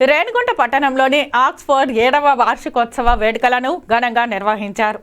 రేణిగుంట పట్టణంలోని ఆక్స్ఫోర్డ్ ఏడవ వార్షికోత్సవ వేడుకలను ఘనంగా నిర్వహించారు.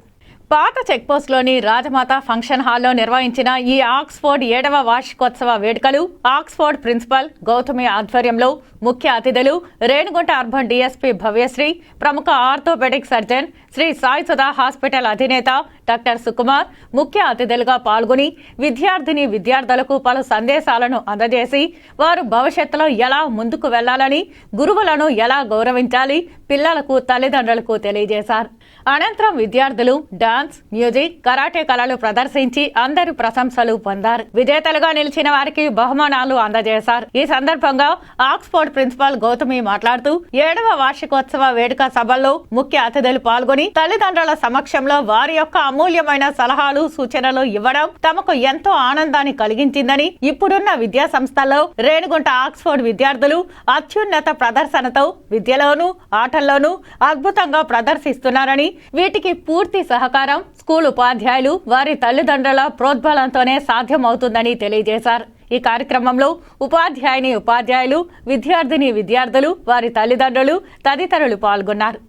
పాత చెక్పోస్ట్లోని రాజమాత ఫంక్షన్ హాల్లో నిర్వహించిన ఈ ఆక్స్ఫోర్డ్ ఏడవ వార్షికోత్సవ వేడుకలు ఆక్స్ఫోర్డ్ ప్రిన్సిపల్ గౌతమి ఆధ్వర్యంలో ముఖ్య అతిథులు రేణుగుంట అర్బన్ డీఎస్పీ భవ్యశ్రీ ప్రముఖ orthopaedic surgeon Sri Sai Sudha hospital అధినేత డాక్టర్ సుకుమార్ ముఖ్య అతిథులుగా పాల్గొని విద్యార్థిని విద్యార్థులకు పలు సందేశాలను అందజేసి వారు భవిష్యత్తులో ఎలా ముందుకు వెళ్ళాలని గురువులను ఎలా గౌరవించాలి పిల్లలకు తల్లిదండ్రులకు తెలియజేశారు. అనంతరం విద్యార్థులు డాన్స్ మ్యూజిక్ కరాటే కళలు ప్రదర్శించి అందరి ప్రశంసలు పొందారు. విజేతలుగా నిలిచిన వారికి బహుమానాలు అందజేశారు. ఈ సందర్భంగా ఆక్స్ఫోర్డ్ ప్రిన్సిపాల్ గౌతమి మాట్లాడుతూ ఏడవ వార్షికోత్సవ వేడుక సభల్లో ముఖ్య అతిథులు పాల్గొని తల్లిదండ్రుల సమక్షంలో వారి యొక్క అమూల్యమైన సలహాలు సూచనలు ఇవ్వడం తమకు ఎంతో ఆనందాన్ని కలిగించిందని ఇప్పుడున్న విద్యా సంస్థల్లో రేణుగుంట ఆక్స్ఫోర్డ్ విద్యార్థులు అత్యున్నత ప్రదర్శనతో విద్యలోనూ ఆటల్లోనూ అద్భుతంగా ప్రదర్శిస్తున్నారని వీటికి పూర్తి సహకారం స్కూల్ ఉపాధ్యాయులు వారి తల్లిదండ్రుల ప్రోద్బలంతోనే సాధ్యమవుతుందని తెలియజేశారు. ఈ కార్యక్రమంలో ఉపాధ్యాయుని ఉపాధ్యాయులు విద్యార్థిని విద్యార్థులు వారి తల్లిదండ్రులు తదితరులు పాల్గొన్నారు.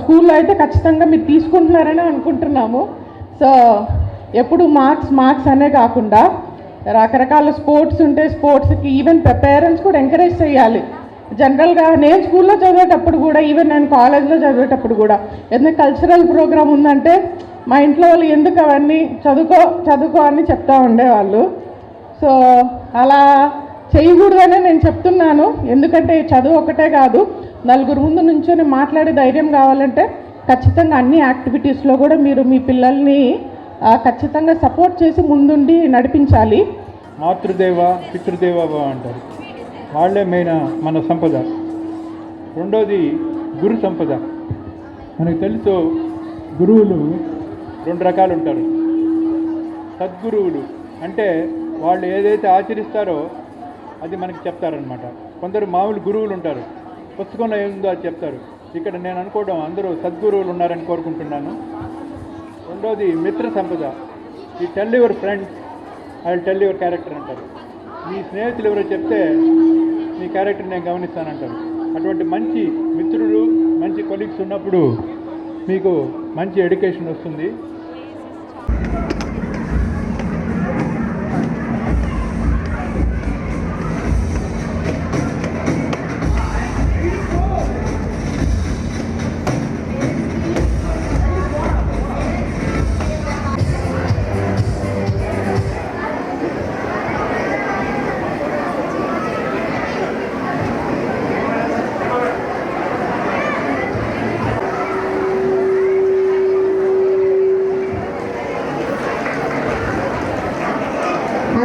స్కూల్లో అయితే ఖచ్చితంగా మీరు తీసుకుంటున్నారని అనుకుంటున్నాము. సో ఎప్పుడు మార్క్స్ మార్క్స్ అనే కాకుండా రకరకాల స్పోర్ట్స్ ఉంటే స్పోర్ట్స్కి ఈవెన్ పేరెంట్స్ కూడా ఎంకరేజ్ చేయాలి. జనరల్గా నేను స్కూల్లో చదివేటప్పుడు కూడా ఈవెన్ నేను కాలేజ్లో చదివేటప్పుడు కూడా ఏదైనా కల్చరల్ ప్రోగ్రామ్ ఉందంటే మా ఇంట్లో వాళ్ళు ఎందుకు అవన్నీ చదువుకో చదువుకో అని చెప్తా ఉండేవాళ్ళు. సో అలా చేయకూడదనే నేను చెప్తున్నాను. ఎందుకంటే చదువు ఒకటే కాదు నలుగురు ముందు నుంచొని మాట్లాడే ధైర్యం కావాలంటే ఖచ్చితంగా అన్ని యాక్టివిటీస్లో కూడా మీరు మీ పిల్లల్ని ఖచ్చితంగా సపోర్ట్ చేసి ముందుండి నడిపించాలి. మాతృదేవ పితృదేవ అంటారు. వాళ్ళే మెయిన్ మన సంపద. రెండోది గురు సంపద. మనకు తెలుసు గురువులు రెండు రకాలు ఉంటారు. సద్గురువులు అంటే వాళ్ళు ఏదైతే ఆచరిస్తారో అది మనకి చెప్తారనమాట కొందరు మామూలు గురువులు ఉంటారు. పుస్తకంలో ఏముందో అది చెప్తారు. ఇక్కడ నేను అనుకోవడం అందరూ సద్గురువులు ఉన్నారని కోరుకుంటున్నాను. రెండోది మిత్ర సంపద. ఈ tell your friends I tell your character అంటారు. మీ స్నేహితులు ఎవరో చెప్తే క్యారెక్టర్ నేను గమనిస్తానంటారు. అటువంటి మంచి మిత్రులు మంచి కొలీగ్స్ ఉన్నప్పుడు మీకు మంచి ఎడ్యుకేషన్ వస్తుంది.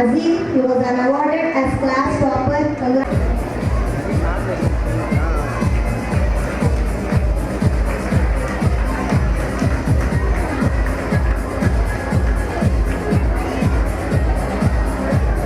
Aziz, he was awarded as class topper